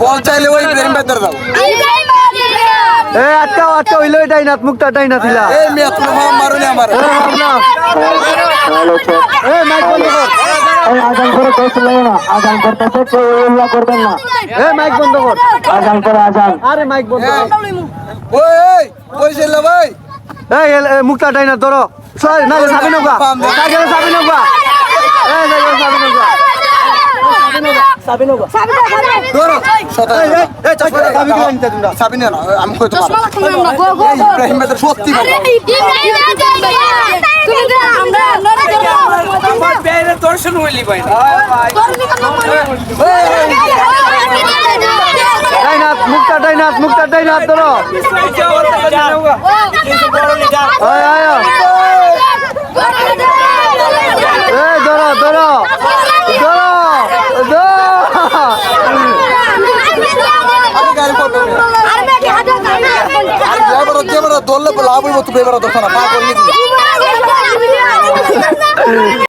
বল চাইলে ওই প্রেম বেদর দাও। এ আটকা আটকা হইল এটাই না মুখটা এটাই না ছিল এই মেয়ে তুমি ভাব মারুনি আমার। এ ভাবনা এ মাইক বন্ধ কর। আজান করে দোষ লাগে না। আজান করতেছে কেউ উল্লাহ করবেন না। এ মাইক বন্ধ কর। আজান করে আজান। আরে মাইক বন্ধ কর। ওই ওই ছিল ভাই। এই এ, এ, মুখটা এটাই না ধরো সরি না সাবি নৌকা এই না সাবি নৌকা সাবি নৌকা ধরো সতা এই সাবি নৌকা নিতে তোমরা সাবি না আমি কই তোমার এই ইব্রাহিম বেদর সত্যি ভালো দর্শন হইলি ভাই এই না মুখটা এটাই না মুখটা এটাই না ধরো এই আয় এই ধরো ধরো ধরো ধরো আমি গাড়ি করতে আর এবার এবার দোললে লাভ হইব তো এবার দোকান পা করলি